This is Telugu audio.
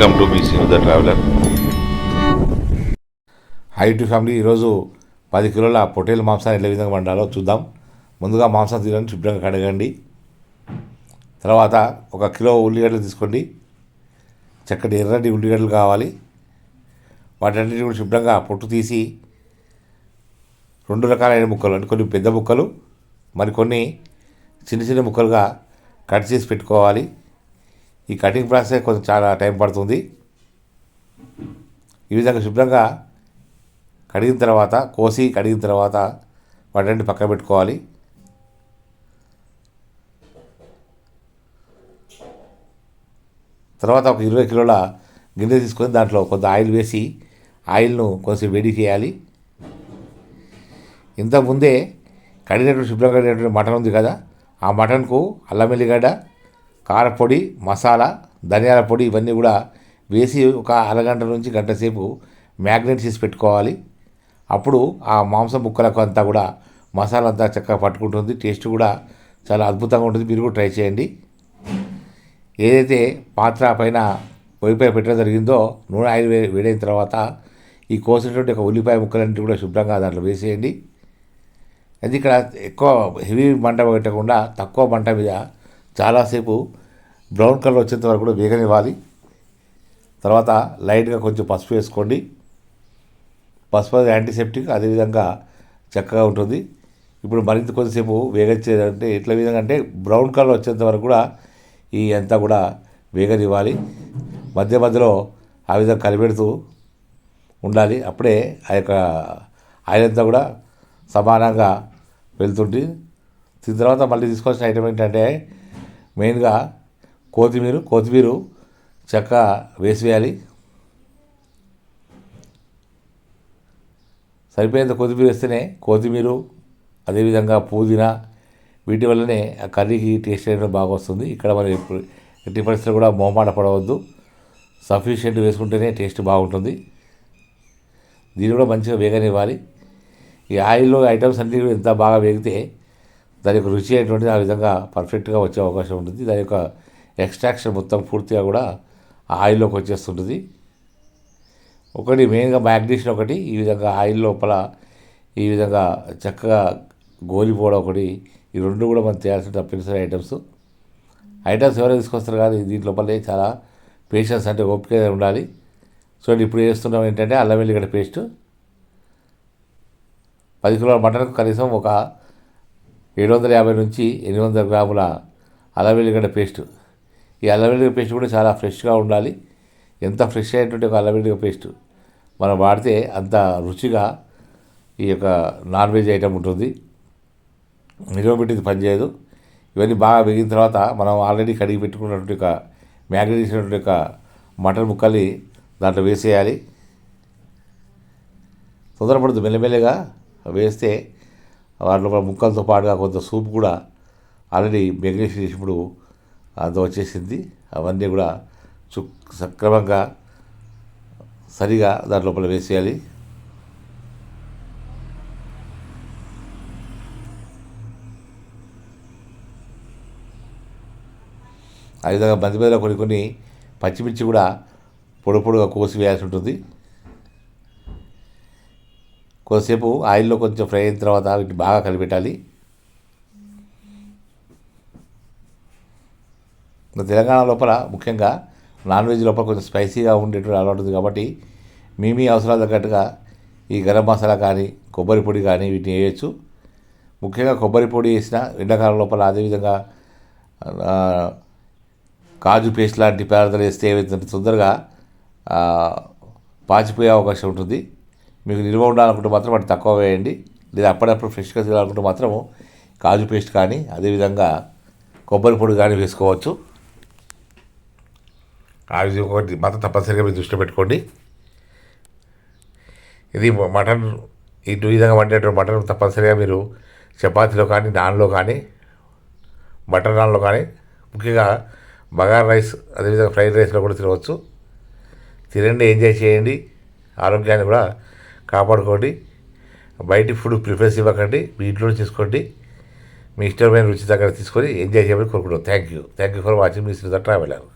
Welcome to me the traveller. Hi to family ఈరోజు పది కిలోల పొట్టేలు మాంసాన్ని ఏ విధంగా వండాలో చూద్దాం. ముందుగా మాంసం తీయడానికి శుభ్రంగా కడగండి. తర్వాత ఒక కిలో ఉల్లిగడ్డలు తీసుకోండి. చక్కటి ఎర్రటి ఉల్లిగడ్డలు కావాలి. వాటన్నిటిని కూడా శుభ్రంగా పొట్టు తీసి రెండు రకాలైన ముక్కలు అంటే కొన్ని పెద్ద ముక్కలు మరికొన్ని చిన్న చిన్న ముక్కలుగా కట్ చేసి పెట్టుకోవాలి. ఈ కటింగ్ ప్రాసెస్ కొంచెం చాలా టైం పడుతుంది. ఈ విధంగా శుభ్రంగా కడిగిన తర్వాత కోసి కడిగిన తర్వాత వాటిని పక్కన పెట్టుకోవాలి. తర్వాత ఒక ఇరవై కిలోల గిన్నె తీసుకొని దాంట్లో కొంత ఆయిల్ వేసి ఆయిల్ను కొంచెం వేడి చేయాలి. ఇంతకుముందే కడిగినటువంటి శుభ్రంగా కడిగినటువంటి మటన్ ఉంది కదా ఆ మటన్కు అల్లం వెల్లిగడ్డ కారపొడి మసాలా ధనియాల పొడి ఇవన్నీ కూడా వేసి ఒక అరగంట నుంచి గంట సేపు మ్యాగ్నెట్ చేసి పెట్టుకోవాలి. అప్పుడు ఆ మాంసం ముక్కలకు అంతా కూడా మసాలా అంతా చక్కగా పట్టుకుంటుంది. టేస్ట్ కూడా చాలా అద్భుతంగా ఉంటుంది. మీరు కూడా ట్రై చేయండి. ఏదైతే పాత్ర పైన పొయ్యిపై పెట్టడం జరిగిందో నూనె ఆయిల్ వే వేడైన తర్వాత ఈ కోసినటువంటి ఒక ఉల్లిపాయ ముక్కలన్నింటి కూడా శుభ్రంగా దాంట్లో వేసేయండి. అది ఇక్కడ ఎక్కువ హెవీ మంట పెట్టకుండా తక్కువ మంట మీద చాలాసేపు బ్రౌన్ కలర్ వచ్చేంత వరకు కూడా వేగనివ్వాలి తర్వాత లైట్గా కొంచెం పసుపు వేసుకోండి. పసుపు అనేది యాంటీసెప్టిక్ అదేవిధంగా చక్కగా ఉంటుంది. ఇప్పుడు మరింత కొద్దిసేపు వేగచ్చేదంటే ఎట్లా విధంగా అంటే బ్రౌన్ కలర్ వచ్చేంత వరకు కూడా ఈ అంతా కూడా వేగనివ్వాలి మధ్య మధ్యలో ఆ విధంగా కలిపెడుతూ ఉండాలి. అప్పుడే ఆ యొక్క ఆయిల్ అంతా కూడా సమానంగా వెళ్తుంటుంది. దీని తర్వాత మళ్ళీ తీసుకొచ్చిన ఐటమ్ ఏంటంటే మెయిన్గా కొత్తిమీర కొత్తిమీర చెక్క వేసివేయాలి. సరిపోయేంత కొత్తిమీర వేస్తేనే కొత్తిమీర అదేవిధంగా పుదీనా వీటి వల్లనే ఆ కర్రీకి టేస్ట్ అనేది బాగా వస్తుంది. ఇక్కడ మనం ఎప్పుడు ఎట్టి పరిస్థితులు కూడా మొహమాట పడవద్దు. సఫిషియెంట్ వేసుకుంటేనే టేస్ట్ బాగుంటుంది. దీన్ని కూడా మంచిగా వేగనివ్వాలి. ఈ ఆయిల్లో ఐటమ్స్ అన్నీ ఎంత బాగా వేగితే దాని యొక్క రుచి అనేటువంటిది ఆ విధంగా పర్ఫెక్ట్గా వచ్చే అవకాశం ఉంటుంది. దాని యొక్క ఎక్స్ట్రాక్షన్ మొత్తం పూర్తిగా కూడా ఆ ఆయిల్లోకి వచ్చేస్తుంటుంది. ఒకటి మెయిన్గా మ్యాగ్నేషన్ ఒకటి ఈ విధంగా ఆయిల్ లోపల ఈ విధంగా చక్కగా గోలిపోవడం ఒకటి ఈ రెండు కూడా మనం చేయాల్సిన తప్పనిసరి ఐటమ్స్ ఐటమ్స్ ఎవరైనా తీసుకొస్తారు కానీ దీని లోపలే చాలా పేషెన్స్ అంటే ఓపిక ఉండాలి. సో ఇప్పుడు చేస్తున్నాం ఏంటంటే అల్లం వెల్లిగడ్డ పేస్ట్ పది కిలోల మటన్కు కనీసం ఒక ఏడు వందల యాభై నుంచి ఎనిమిది వందల గ్రాముల అల్లం పేస్ట్. ఈ అల్లం పేస్ట్ కూడా చాలా ఫ్రెష్గా ఉండాలి. ఎంత ఫ్రెష్ అయినటువంటి ఒక అల్లం పేస్ట్. మనం వాడితే అంత రుచిగా ఈ యొక్క నాన్ వెజ్ ఐటమ్ ఉంటుంది. నిల్వ పెట్టింది పనిచేయదు ఇవన్నీ బాగా వేగిన తర్వాత మనం ఆల్రెడీ కడిగి పెట్టుకున్నటువంటి ఒక మ్యాగ్నేట్ చేసినటువంటి ఒక మటన్ ముక్కల్ని దాంట్లో వేసేయాలి. తొందరపడదు. మెల్లమెల్లగా వేస్తే వాటిలో ముక్కలతో పాటుగా కొంత సూప్ కూడా ఆల్రెడీ మ్యాగ్నేట్ చేసినప్పుడు అంత వచ్చేసింది. అవన్నీ కూడా చు సక్రమంగా సరిగా దాని లోపల వేసేయాలి. ఆ విధంగా మధ్య మధ్యలో కొన్ని కొన్ని పచ్చిమిర్చి కూడా పొడి పొడిగా కోసి వేయాల్సి ఉంటుంది. కొద్దిసేపు ఆయిల్లో కొంచెం ఫ్రై అయిన తర్వాత వీటిని బాగా కలిపెట్టాలి. తెలంగాణ లోపల ముఖ్యంగా నాన్ వెజ్ లోపల కొంచెం స్పైసీగా ఉండేటువంటి అలవాటు ఉంది కాబట్టి మీ మీ అవసరాలు తగ్గట్టుగా ఈ గరం మసాలా కానీ కొబ్బరి పొడి కానీ వీటిని వేయచ్చు. ముఖ్యంగా కొబ్బరి పొడి వేసిన ఎండాకాలం లోపల అదేవిధంగా కాజు పేస్ట్ లాంటి పదార్థాలు వేస్తే ఏవైతే తొందరగా పాచిపోయే అవకాశం ఉంటుంది. మీకు నిల్వ ఉండాలనుకుంటే మాత్రం వాటి తక్కువ వేయండి. లేదా అప్పుడప్పుడు ఫ్రెష్గా తినాలనుకుంటే మాత్రం కాజు పేస్ట్ కానీ అదేవిధంగా కొబ్బరి పొడి కానీ వేసుకోవచ్చు. ఆ ఒకటి మాత్రం తప్పనిసరిగా మీరు దృష్టిలో పెట్టుకోండి. ఇది మటన్ ఇటు విధంగా వండేటువంటి మటన్ తప్పనిసరిగా మీరు చపాతీలో కానీ నాన్లో కానీ బటర్ నాన్లో కానీ ముఖ్యంగా బగార్ రైస్ అదేవిధంగా ఫ్రైడ్ రైస్లో కూడా తినవచ్చు. తినండి ఎంజాయ్ చేయండి. ఆరోగ్యాన్ని కూడా కాపాడుకోండి. బయట ఫుడ్ ప్రిఫరెన్స్ ఇవ్వకండి. మీ ఇంట్లో చేసుకోండి మీ ఇష్టమైన రుచి దగ్గర తీసుకొని ఎంజాయ్ చేయమని కోరుకుంటాం thank you thank you for watching me Sridhar traveller